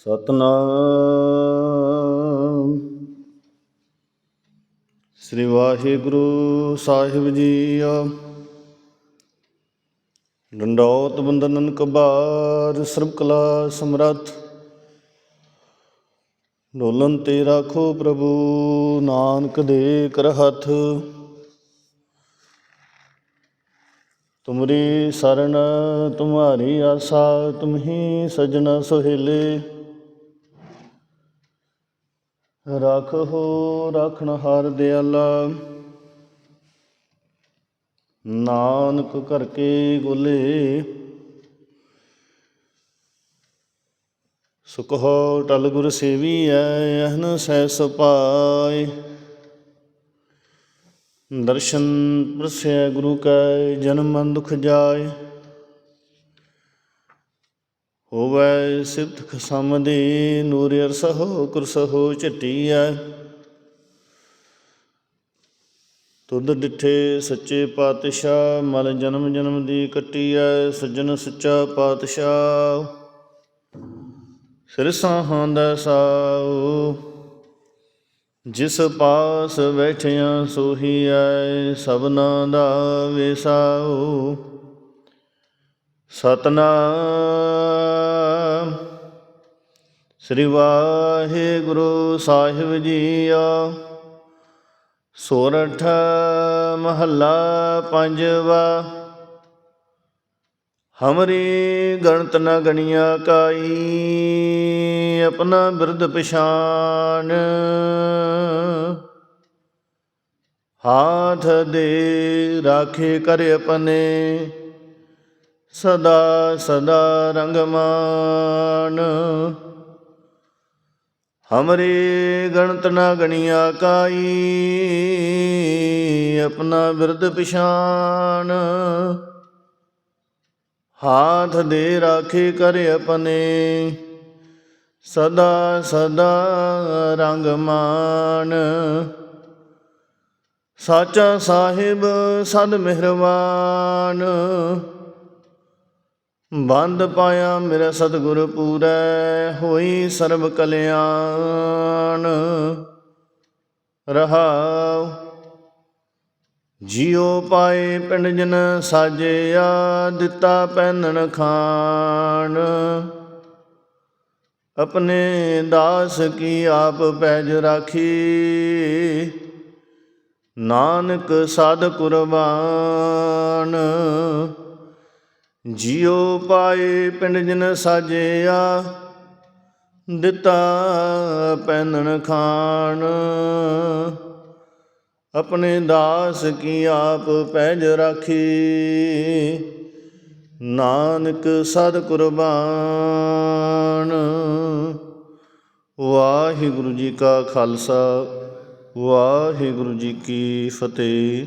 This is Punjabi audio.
ਸਤਨਾਮ। ਸ੍ਰੀ ਵਾਹਿਗੁਰੂ ਸਾਹਿਬ ਜੀ ਡੰਡੌਤ ਬੰਦਨਨ ਕਬਾਰ ਸਰਬ ਕਲਾ ਸਮਰੱਥ। ਡੋਲਨ ਤੇ ਰਾਖੋ ਪ੍ਰਭੂ, ਨਾਨਕ ਦੇ ਕਰ ਹੱਥ। ਤੁਮਰੀ ਸਰਣ ਤੁਮਾਰੀ ਆਸਾ ਤੁਮਹੀ ਸਜਣ ਸੁਹੇਲੇ। ਰੱਖੋ ਰੱਖਣ ਹਰ ਦਿਆਲਾ। ਨਾਨਕ ਕਰਕੇ ਗੋਲੇ। ਸੁਖ ਹੋ, ਟਲ ਗੁਰ ਸੇਵੀ ਐ ਅਹਨ ਸਹਿ ਸੁਪਾਏ। ਦਰਸ਼ਨ ਪ੍ਰਸਿਆ ਗੁਰੂ ਕੈ, ਜਨਮ ਦੁਖ ਜਾਏ। ਹੋਵੈ ਸਿਫਤ ਖਸਮ ਦੇ ਨੂਰ ਅਰਸਹੁ ਕੁਰਸਹੁ ਝਟੀਐ। ਤੁਧ ਡਿਠੇ ਸੱਚੇ ਪਾਤਸ਼ਾਹ, ਮਲ ਜਨਮ ਜਨਮ ਦੀ ਕੱਟੀਐ, ਸੱਜਣ ਸੱਚਾ ਪਾਤਸ਼ਾਹ। ਸਿਰ ਦਾ ਸਾਉ ਜਿਸ ਪਾਸ ਬੈਠਿਆ ਸੋਹੀ ਆਏ ਸਭਨਾ ਦਾ ਵਿਸਾਉ ਸਤਨਾਮ। ਸ੍ਰੀ ਵਾਹਿਗੁਰੂ ਸਾਹਿਬ ਜੀ ਆ। ਸੋਰਠ ਮਹੱਲਾ ਪੰਜਵਾ। ਹਮਰੀ ਗਣਤ ਨ ਗਣੀਆਂ ਕਾਈ, ਆਪਣਾ ਬਿਰਧ ਪਛਾਨ। ਹਾਥ ਦੇ ਰਾਖੇ ਕਰ ਆਪਣੇ ਸਦਾ ਸਦਾ ਰੰਗਮਾਨ। ਹਮਰੇ ਗਣਤ ਨਾ ਗਣੀਆ ਕਾਈ, ਆਪਣਾ ਬਿਰਧ ਪਛਾਨ। ਹਾਥ ਦੇ ਰਾਖੇ ਕਰ ਆਪਣੇ, ਸਦਾ ਸਦਾ ਰੰਗਮਾਨ। ਸਾਚਾ ਸਾਹਿਬ ਸਦ ਮਿਹਰਬਾਨ ਬੰਦ ਪਾਇਆ ਮੇਰਾ ਸਤਿਗੁਰ ਪੂਰੈ, ਹੋਈ ਸਰਬ ਕਲਿਆਣ। ਰਹਾਉ, ਜਿਉ ਪਾਏ ਪਿੰਡ ਜਨ ਸਾਜਿਆ, ਦਿੱਤਾ ਪੈਨਣ ਖਾਣ। ਆਪਣੇ ਦਾਸ ਕੀ ਆਪ ਪੈਜ ਰਾਖੀ। ਨਾਨਕ ਸਾਧ ਕੁਰਬਾਨ। ਜਿਉ ਪਾਏ ਪਿੰਡ ਜਨ ਸਾਜਿਆ, ਦਿੱਤਾ ਪੈਨਣ ਖਾਣ। ਆਪਣੇ ਦਾਸ ਕੀ ਆਪ ਪੈਜ ਰਾਖੀ, ਨਾਨਕ ਸਦ ਕੁਰਬਾਨ। ਵਾਹਿਗੁਰੂ ਜੀ ਕਾ ਖਾਲਸਾ, ਵਾਹਿਗੁਰੂ ਜੀ ਕੀ ਫਤਿਹ।